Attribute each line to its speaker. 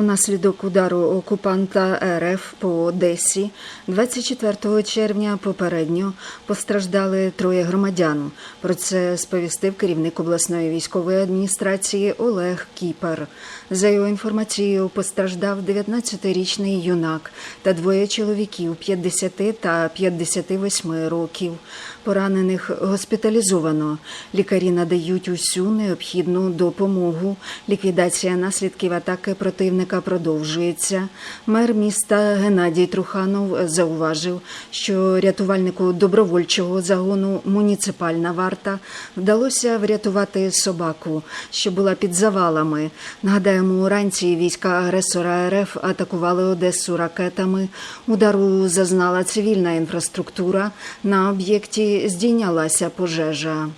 Speaker 1: Унаслідок удару окупанта РФ по Одесі 24 червня попередньо постраждали троє громадян. Про це сповістив керівник обласної військової адміністрації Олег Кіпер. За його інформацією, постраждав 19-річний юнак та двоє чоловіків 50 та 58 років. Поранених госпіталізовано. Лікарі надають усю необхідну допомогу. Ліквідація наслідків атаки противника продовжується. Мер міста Геннадій Труханов зауважив, що рятувальнику добровольчого загону муніципальна варта вдалося врятувати собаку, що була під завалами. Нагадаємо, уранці війська агресора РФ атакували Одесу ракетами. Удару зазнала цивільна інфраструктура. На об'єкті здійнялася пожежа.